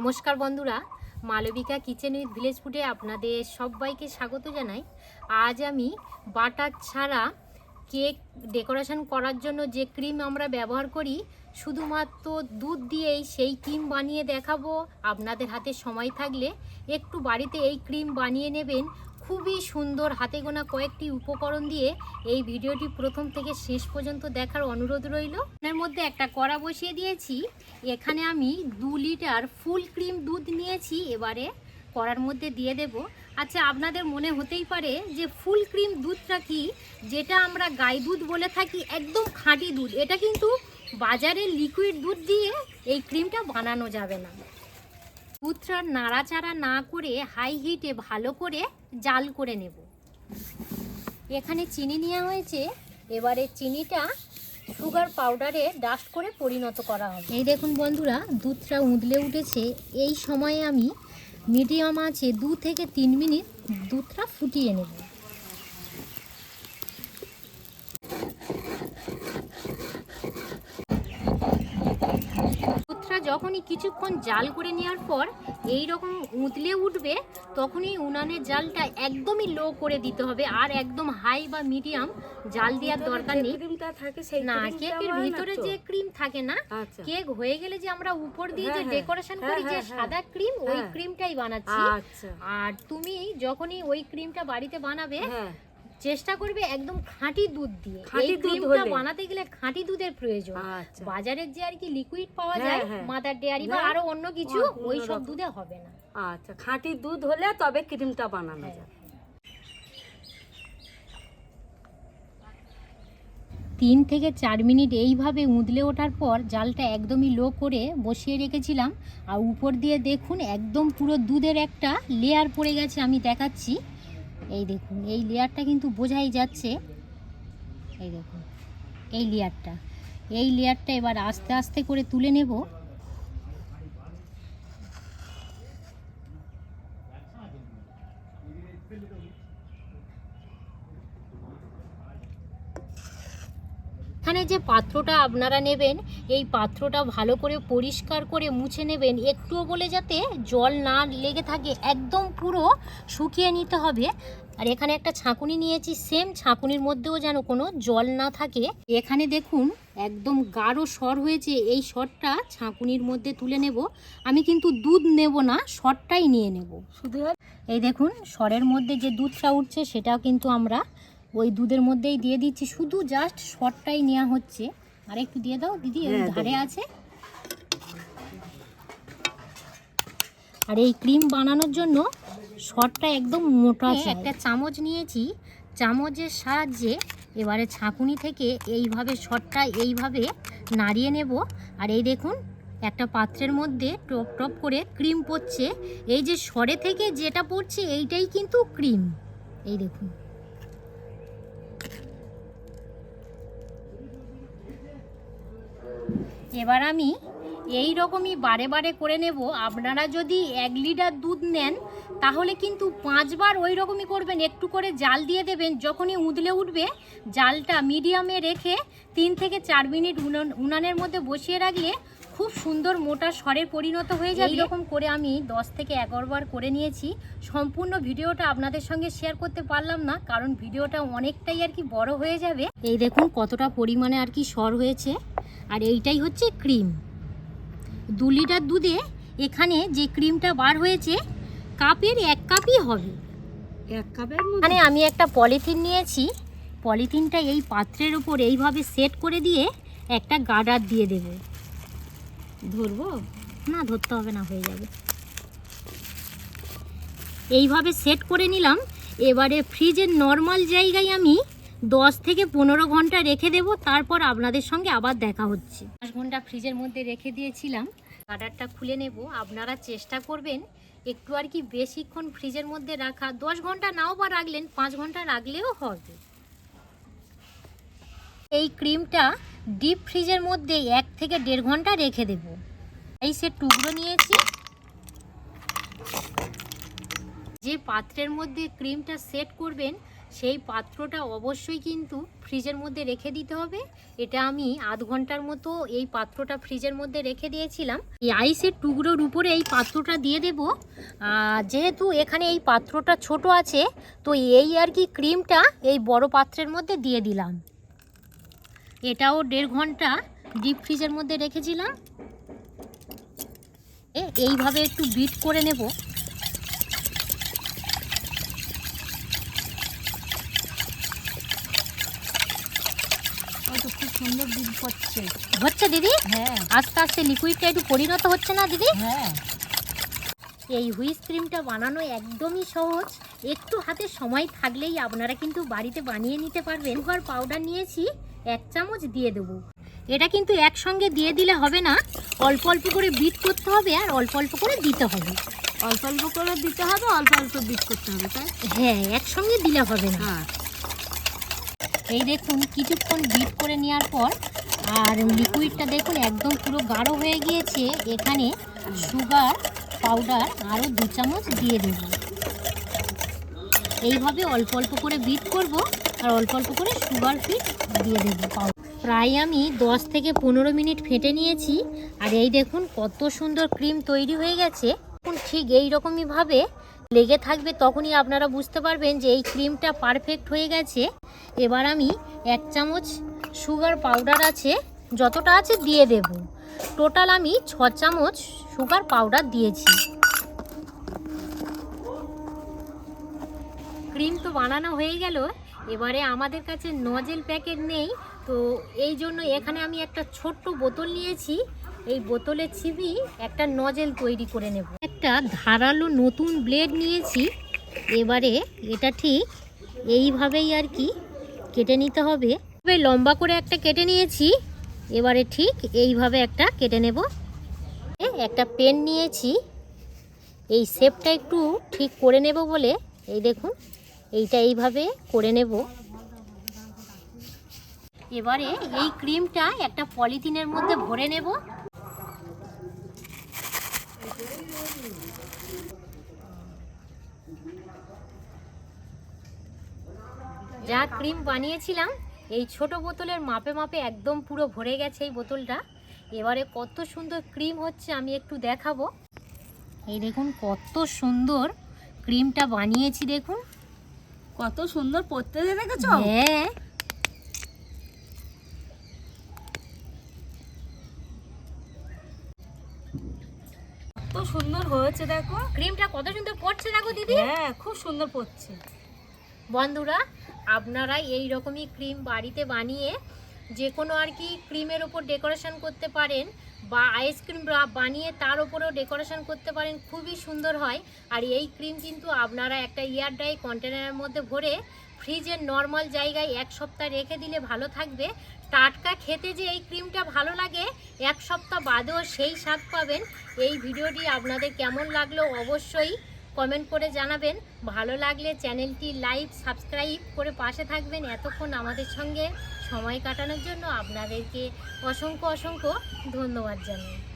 নমস্কার বন্ধুরা, Malavika kitchen with village ফুডে আপনাদের সবাইকে স্বাগত জানাই। আজ আমি বাটার ছাড়া কেক ডেকোরেশন করার জন্য যে ক্রিম আমরা ব্যবহার করি, শুধুমাত্র দুধ দিয়েই সেই ক্রিম বানিয়ে দেখাবো। আপনাদের হাতে সময় থাকলে একটু বাড়িতে এই ক্রিম বানিয়ে নেবেন। খুবই সুন্দর হাতে গোনা কয়েকটি উপকরণ দিয়ে এই ভিডিওটি প্রথম থেকে শেষ পর্যন্ত দেখার অনুরোধ রইল। এর মধ্যে একটা কড়া বসিয়ে দিয়েছি। এখানে আমি দু লিটার ফুল ক্রিম দুধ নিয়েছি। এবারে কড়ার মধ্যে দিয়ে দেব। আচ্ছা আপনাদের মনে হতেই পারে যে ফুল ক্রিম দুধটা কি? যেটা আমরা গাই দুধ বলে থাকি, একদম খাঁটি দুধ। এটা কিন্তু বাজারে লিকুইড দুধ দিয়ে এই ক্রিমটা বানানো যাবে না। দুধটা নাড়াচাড়া না করে হাই হিটে ভালো করে জাল করে নেব। এখানে চিনি নেওয়া হয়েছে, এবারে চিনিটা সুগার পাউডারে ডাস্ট করে পরিণত করা হবে। এই দেখুন বন্ধুরা, দুধটা উঁদলে উঠেছে। এই সময়ে আমি মিডিয়াম আছে দু থেকে তিন মিনিট দুধটা ফুটিয়ে নেব দুধটা যখনই কিছুক্ষণ জাল করে নেওয়ার পর এই রকম উতলে উঠবে তখনই উনানের জালটা একদমই লো করে দিতে হবে আর একদম হাই বা মিডিয়াম জাল দেওয়ার দরকার নেই ক্রিমটা থাকে সেই না কেকের ভিতরে যে ক্রিম থাকে না আচ্ছা কেক হয়ে গেলে যে আমরা উপর দিয়ে যে হ্যাঁ, হ্যাঁ। ডেকোরেশন হ্যাঁ, করি যে হ্যাঁ, হ্যাঁ। সাদা ক্রিম ওই হ্যাঁ। ক্রিমটাই বানাচ্ছি আচ্ছা আর তুমি যখনই ওই ক্রিমটা বাড়িতে বানাবে হ্যাঁ চেষ্টা করবে একদম খাঁটি দুধ দিয়ে। খাঁটি দুধ বানাতে গেলে খাঁটি দুধের প্রয়োজন। আচ্ছা। বাজারের যে আর কি লিকুইড পাওয়া হ্যাঁ, যায় হ্যাঁ। মাদার ডেয়ারি বা আরও অন্য কিছু ওই সব দুধে হবে না। আচ্ছা খাঁটি দুধ হলে তবে ক্রিমটা বানানো হ্যাঁ। যায় তিন থেকে চার মিনিট এইভাবে উঁদলে ওঠার পর জালটা একদমই লো করে বসিয়ে রেখেছিলাম। আর উপর দিয়ে দেখুন একদম পুরো দুধের একটা লেয়ার পড়ে গেছে আমি দেখাচ্ছি। এই দেখুন, এই লেয়ারটা কিন্তু বোঝাই যাচ্ছে। এই দেখুন, এই লেয়ারটা। এই লেয়ারটা এবার আস্তে আস্তে করে তুলে নেব। এখানে যে পাত্রটা আপনারা নেবেন এই পাত্রটা ভালো করে পরিষ্কার করে মুছে নেবেন একটুও বলে যাতে জল না লেগে থাকে একদম পুরো শুকিয়ে নিতে হবে। আর এখানে একটা ছাঁকুনি নিয়েছি সেম ছাঁকুনির মধ্যেও যেন কোনো জল না থাকে। এখানে দেখুন একদম গাঢ় সর হয়েছে এই সরটা ছাঁকুনির মধ্যে তুলে নেব। আমি কিন্তু দুধ নেব না সরটাই নিয়ে নেব। শুধু এই দেখুন সরের মধ্যে যে দুধটা উঠছে সেটাও কিন্তু আমরা ওই দুধের মধ্যেই দিয়ে দিচ্ছি। শুধু জাস্ট শর্টটাই নেওয়া হচ্ছে। আর একটু দিয়ে দাও দিদি ওই হ্যাঁ, ধারে আছে। আর এই ক্রিম বানানোর জন্য শর্টটা একদম মোটা একটা চামচ নিয়েছি। চামচের সাহায্যে এবারে ছাঁকুনি থেকে এইভাবে শর্টটা এইভাবে নাড়িয়ে নেব। আর এই দেখুন একটা পাত্রের মধ্যে টপ টপ করে ক্রিম পড়ছে। এই যে সরে থেকে যেটা পড়ছে এইটাই কিন্তু ক্রিম। এই দেখুন। এবার আমি এই রকমই বারে বারে করে নেব। আপনারা যদি এক লিটার দুধ নেন, তাহলে কিন্তু পাঁচবার ওই রকমই করবেন। একটু করে জাল দিয়ে দেবেন। যখনই উদলে উঠবে, জালটা মিডিয়ামে রেখে তিন থেকে চার মিনিট উনান- উনানের মধ্যে বসিয়ে রাখলে খুব সুন্দর মোটা স্বরে পরিণত হয়ে যাবে। এরকম করে আমি দশ থেকে এগারো বার করে নিয়েছি। সম্পূর্ণ ভিডিওটা আপনাদের সঙ্গে শেয়ার করতে পারলাম না, কারণ ভিডিওটা অনেকটাই আর কি বড় হয়ে যাবে। এই দেখুন কতটা পরিমাণে আর কি স্বর হয়েছে। আর এইটাই হচ্ছে ক্রিম। দু লিটার দুধে এখানে যে ক্রিমটা বার হয়েছে কাপের এক কাপই হবে। এক কাপের মানে আমি একটা পলিথিন নিয়েছি পলিথিনটা এই পাত্রের উপর এইভাবে সেট করে দিয়ে একটা গার্ডার দিয়ে দেব। ধরবো? না ধরতে হবে না হয়ে যাবে। এইভাবে সেট করে নিলাম। এবারে ফ্রিজের নর্মাল জায়গায় আমি দশ থেকে পনেরো ঘণ্টা রেখে দেব, তারপর আপনাদের সঙ্গে আবার দেখা হচ্ছে। পাঁচ ঘণ্টা ফ্রিজের মধ্যে রেখে দিয়েছিলাম। গার্ডারটা খুলে নেব, আপনারা চেষ্টা করবেন একটু আর কি বেশিক্ষণ ফ্রিজের মধ্যে রাখা। দশ ঘণ্টা নাও বা রাখলেন, পাঁচ ঘণ্টা রাখলেও হবে। এই ক্রিমটা ডিপ ফ্রিজের মধ্যে এক থেকে দেড় ঘণ্টা রেখে দেব। এই সে টুকরো নিয়েছি। যে পাত্রের মধ্যে ক্রিমটা সেট করবেন সেই পাত্রটা অবশ্যই কিন্তু ফ্রিজের মধ্যে রেখে দিতে হবে। এটা আমি আধ ঘণ্টার মতো এই পাত্রটা ফ্রিজের মধ্যে রেখে দিয়েছিলাম। এই আইসের টুকরোর উপরে এই পাত্রটা দিয়ে দেব। যেহেতু এখানে এই পাত্রটা ছোট আছে, তো এই আর কি ক্রিমটা এই বড় পাত্রের মধ্যে দিয়ে দিলাম। এটাও দেড় ঘণ্টা ডিপ ফ্রিজের মধ্যে রেখেছিলাম। এইভাবে একটু বিট করে নেব ওই তো খুব সুন্দর দুধ পড়ছে। হচ্ছে দিদি? হ্যাঁ। আস্তে আস্তে লিকুইডটা একটু পরিণত হচ্ছে না দিদি? হ্যাঁ। এই হুইস ক্রিমটা বানানো একদমই সহজ। একটু হাতে সময় থাকলেই আপনারা কিন্তু বাড়িতে বানিয়ে নিতে পারবেন। সুগার পাউডার নিয়েছি এক চামচ দিয়ে দেবো। এটা কিন্তু একসঙ্গে দিয়ে দিলে হবে না। অল্প অল্প করে বিট করতে হবে আর অল্প অল্প করে দিতে হবে। অল্প অল্প করে দিতে হবে অল্প অল্প বিট করতে হবে তাই? হ্যাঁ একসঙ্গে দিলে হবে না। হ্যাঁ। এই দেখুন, কিছুক্ষণ বিট করে নেওয়ার পর, আর লিকুইডটা দেখুন, একদম পুরো গাঢ় হয়ে গিয়েছে। এখানে সুগার পাউডার আরও দু চামচ দিয়ে দেব। এইভাবে অল্প অল্প করে বিট করব, আর অল্প অল্প করে সুগার ফিট দিয়ে দেবো প্রায় আমি 10 থেকে পনেরো মিনিট ফেটে নিয়েছি, আর এই দেখুন, কত সুন্দর ক্রিম তৈরি হয়ে গেছে। এখন ঠিক এই রকমইভাবে লেগে থাকবে, তখনই আপনারা বুঝতে পারবেন যে এই ক্রিমটা পারফেক্ট হয়ে গেছে। এবার আমি এক চামচ সুগার পাউডার আছে, যতটা আছে দিয়ে দেব। টোটাল আমি ছ চামচ সুগার পাউডার দিয়েছি। ক্রিম তো বানানো হয়ে গেল। এবারে আমাদের কাছে নজেল প্যাকেট নেই। তো এই জন্য এখানে আমি একটা ছোট্ট বোতল নিয়েছি। এই বোতলে ছিপি একটা নজেল তৈরি করে নেব। একটা ধারালো নতুন ব্লেড নিয়েছি। এবারে এটা ঠিক এইভাবেই আর কি কেটে নিতে হবে। তবে লম্বা করে একটা কেটে নিয়েছি। এবারে ঠিক এইভাবে একটা কেটে নেব। একটা পেন নিয়েছি। এই শেপটা একটু ঠিক করে নেব বলে, এই দেখুন, এইটা এইভাবে করে নেব। এবারে এই ক্রিমটা একটা পলিথিনের মধ্যে ভরে নেব। যা ক্রিম বানিয়েছিলাম এই ছোট বোতলের মাপে মাপে একদম পুরো ভরে গেছে এই বোতলটা। এবারে কত সুন্দর ক্রিম হচ্ছে আমি একটু দেখাবো। এই দেখুন কত সুন্দর ক্রিমটা বানিয়েছি দেখুন। কত সুন্দর পড়তে দেখেছ? হ্যাঁ। কত সুন্দর হয়েছে দেখো। ক্রিমটা কত সুন্দর পড়ছে দেখো দিদি? হ্যাঁ খুব সুন্দর পড়ছে। বন্ধুরা আপনারা এই রকমই ক্রিম বাড়িতে বানিয়ে যে কোনো আর কি ক্রিমের ওপর ডেকোরেশন করতে পারেন বা আইসক্রিম বানিয়ে তার ওপরেও ডেকোরেশন করতে পারেন, খুবই সুন্দর হয়। আর এই ক্রিম কিন্তু আপনারা একটা ইয়ার ড্রাই কন্টেনারের মধ্যে ভরে ফ্রিজের নর্মাল জায়গায় এক সপ্তাহ রেখে দিলে ভালো থাকবে। টাটকা খেতে যে এই ক্রিমটা ভালো লাগে, এক সপ্তাহ বাদেও সেই স্বাদ পাবেন। এই ভিডিওটি আপনাদের কেমন লাগল অবশ্যই কমেন্ট করে জানাবেন। ভালো লাগলে চ্যানেলটি লাইক, সাবস্ক্রাইব করে পাশে থাকবেন এতক্ষণ আমাদের সঙ্গে সময় কাটানোর জন্য। আপনাদেরকে অসংখ্য অসংখ্য ধন্যবাদ জানাই।